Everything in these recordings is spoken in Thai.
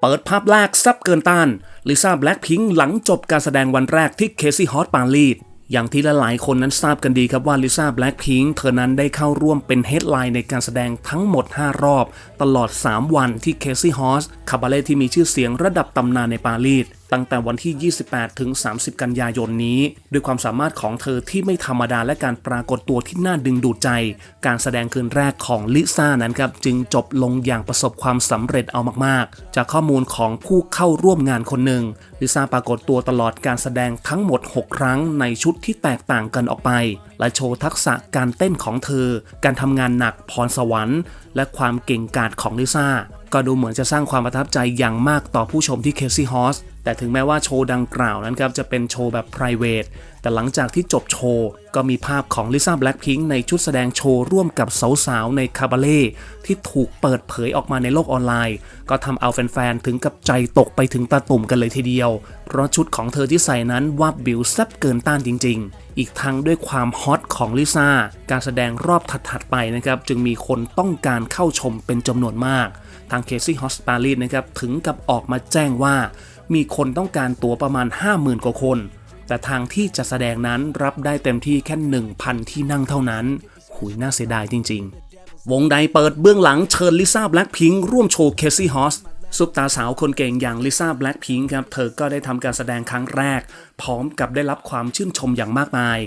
เปิดภาพแรกซับเกินต้านลิซ่าแบล็คพิงค์หลังจบการแสดงวันแรกที่เคซี่ฮอตปารีสอย่างที่ลหลายคนนั้นทราบกันดีครับว่าลิซ่าแบล็คพิงค์เธอนั้นได้เข้าร่วมเป็นเฮดไลน์ในการแสดงทั้งหมด 5 รอบ ตลอด 3 วันที่เคซี่ฮอสคาบาเล่ที่มีชื่อเสียงระดับตำนานในปารีส ตั้งแต่วันที่ 28 ถึง 30 กันยายนนี้ ด้วยความสามารถของเธอที่ไม่ธรรมดาและการปรากฏตัวที่น่าดึงดูดใจ การแสดงคืนแรกของลิซ่านั้นครับ จึงจบลงอย่างประสบความสำเร็จเอามากๆ จากข้อมูลของผู้เข้าร่วมงานคนหนึ่งลิซ่าปรากฏตัวตลอดการแสดงทั้งหมด 6 ครั้งในชุดที่แตกต่างกันออกไป และโชว์ทักษะการเต้นของเธอ การทำงานหนักพรสวรรค์ และความเก่งกาจของลิซ่า ก็ดูเหมือนจะสร้างความประทับใจอย่างมากต่อผู้ชมที่เคซี่ฮอสแต่ถึงแม้ว่าโชว์ดังกล่าวนั้นครับจะเป็นโชว์แบบ p r i v a t e แต่หลังจากที่จบโชว์ ก็มีภาพของลิซ่าแบล็คพิงค์ในชุดแสดงโชว์ร่วมกับสาวๆ ในคาบาเล่ที่ถูกเปิดเผยออกมาในโลกออนไลน์ ก็ทำเอาแฟนๆ ถึงกับใจตกไปถึงตาตุ่มกันเลยทีเดียว เพราะชุดของเธอที่ใส่นั้นว่าบิวแซบเกินต้านจริง ๆ อีกทั้งด้วยความฮอตของลิซ่าการแสดงรอบถัดๆไปนะครับจึงมีคนต้องการเข้าชมเป็นจำนวนมาก ทางเคซี่ฮอสปารีสนะครับถึงกับออกมาแจ้งว่ามีคนต้องการตั๋วประมาณ 50,000 กว่าคน แต่ทางที่จะแสดงนั้นรับได้เต็มที่แค่ 1,000 ที่นั่งเท่านั้น หุยน่าเสียดายจริง ๆ วงใดเปิดเบื้องหลังเชิญลิซ่าแบล็คพิงค์ร่วมโชว์เคซี่ฮอสซุปตาสาวคนเก่งอย่างลิซ่าแบล็คพิงค์ครับ เธอก็ได้ทำการแสดงครั้งแรก พร้อมกับได้รับความชื่นชมอย่างมากมาย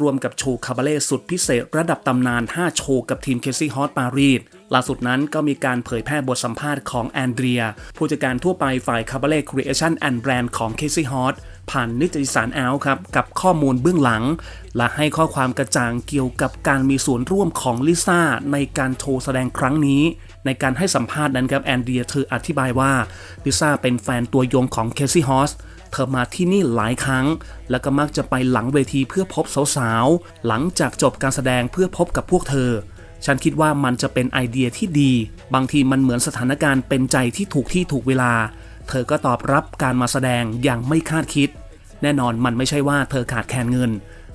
รวมกับโชว์คาบาเล่สุดพิเศษระดับตำนาน 5 โชว์กับทีมเคซี่ฮอสปารีสล่าสุดนั้นก็มีการเผยแพร่บทสัมภาษณ์ของแอนเดรีย ผู้จัดการทั่วไปฝ่ายคาบาเล่ครีเอชั่นแอนด์แบรนด์ของเคซี่ฮอส ผ่านนิตยสารแอลครับกับข้อมูลเบื้องหลัง และให้ข้อความกระจ่างเกี่ยวกับการมีส่วนร่วมของลิซ่าในการโชว์แสดงครั้งนี้ ในการให้สัมภาษณ์นั้นครับแอนเดียเธออธิบายว่าลิซ่าเป็นแฟนตัวยงของเคซี่ฮอสเธอมาที่นี่หลายครั้ง แล้วก็มักจะไปหลังเวทีเพื่อพบสาวๆ หลังจากจบการแสดงเพื่อพบกับพวกเธอ ฉันคิดว่ามันจะเป็นไอเดียที่ดี บางทีมันเหมือนสถานการณ์เป็นใจที่ถูกที่ถูกเวลา เธอก็ตอบรับการมาแสดงอย่างไม่คาดคิด แน่นอนมันไม่ใช่ว่าเธอขาดแคลนเงิน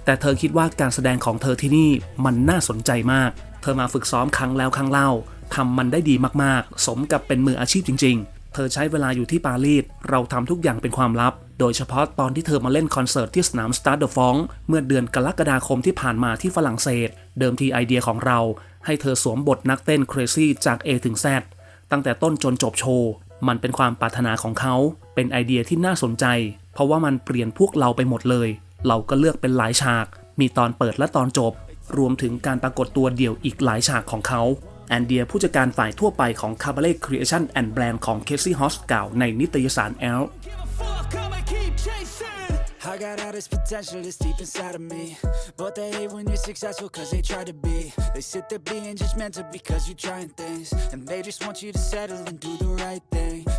แต่เธอคิดว่าการแสดงของเธอที่นี่มันน่าสนใจมาก เธอมาฝึกซ้อมครั้งแล้วครั้งเล่าทำมันได้ดีมากๆ สมกับเป็นมืออาชีพจริง ๆ เธอใช้เวลาอยู่ที่ปารีส เราทำทุกอย่างเป็นความลับ โดยเฉพาะตอนที่เธอมาเล่นคอนเสิร์ตที่สนามสตาร์เดอะฟองเมื่อเดือนกรกฎาคมที่ผ่านมาที่ฝรั่งเศส เดิมทีไอเดียของเรา ให้เธอสวมบทนักเต้น Crazy จาก A ถึง Z ตั้งแต่ต้นจนจบโชว์ มันเป็นความปรารถนาของเขา เป็นไอเดียที่น่าสนใจ เพราะว่ามันเปลี่ยนพวกเราไปหมดเลย เราก็เลือกเป็นหลายฉาก มีตอนเปิดและตอนจบ รวมถึงการปรากฏตัวเดี่ยวอีกหลายฉากของเขาแอนเดียผู้จัดการฝ่ายทั่วไปของ c a b a l e t Creation and Brand ของ Casey Hoss กล่าวในนิตยสาร L Fuck, I'ma keep chasing. I got all this potential that's deep inside of me. But they hate when you're successful cause they try to be. They sit there being judgmental because you're trying things. And they just want you to settle and do the right thing.